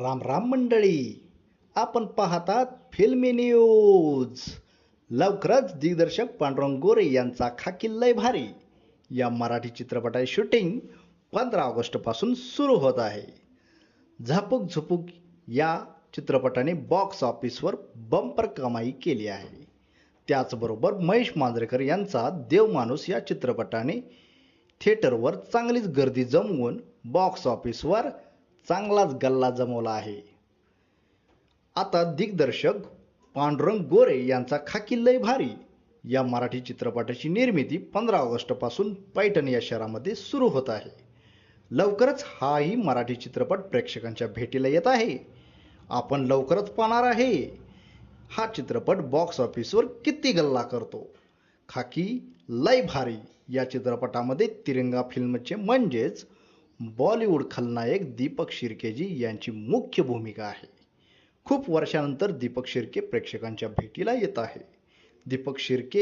राम राम मंडळी. आपण पाहतात फिल्मी न्यूज. लवकरच दिग्दर्शक पांडुरंग गोरे यांचा खाकी लय भारी. या मराठी चित्रपटाची शूटिंग पंधरा ऑगस्टपासून सुरू होत आहे. झापूक झुपूक या चित्रपटाने बॉक्स ऑफिसवर बंपर कमाई केली आहे. त्याचबरोबर महेश मांजरेकर यांचा देवमाणूस या चित्रपटाने थिएटरवर चांगलीच गर्दी जमवून बॉक्स ऑफिसवर चांगलाच गल्ला जमवला आहे. आता दिग्दर्शक पांडुरंग गोरे यांचा खाकी लय भारी. या मराठी चित्रपटाची निर्मिती पंधरा ऑगस्टपासून पैठण या शहरामध्ये सुरू होत आहे. लवकरच हाही मराठी चित्रपट प्रेक्षकांच्या भेटीला येत आहे. आपण लवकरच पाहणार आहे. हा चित्रपट बॉक्स ऑफिसवर किती गल्ला करतो? खाकी लय भारी. या चित्रपटामध्ये तिरंगा फिल्मचे म्हणजेच बॉलिवूड खलनायक दीपक शिर्केजी यांची मुख्य भूमिका आहे. खूप वर्षानंतर दीपक शिर्के प्रेक्षकांच्या भेटीला येत आहे. दीपक शिर्के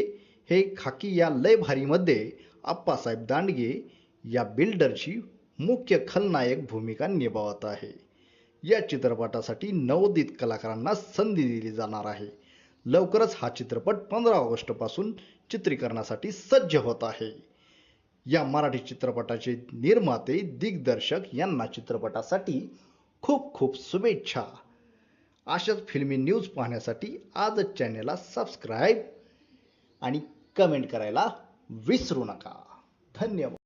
हे खाकी या लय भारीमध्ये आप्पासाहेब दांडगे या बिल्डरची मुख्य खलनायक भूमिका निभावत आहे. या चित्रपटासाठी नवोदित कलाकारांना संधी दिली जाणार आहे. लवकरच हा चित्रपट पंधरा ऑगस्टपासून चित्रीकरणासाठी सज्ज होत आहे. या मराठी चित्रपटाचे निर्माते दिग्दर्शक यांना चित्रपटासाठी खूप खूप शुभेच्छा. अशाच फिल्मी न्यूज पाहण्यासाठी आजच चॅनेलला सबस्क्राईब आणि कमेंट करायला विसरू नका. धन्यवाद.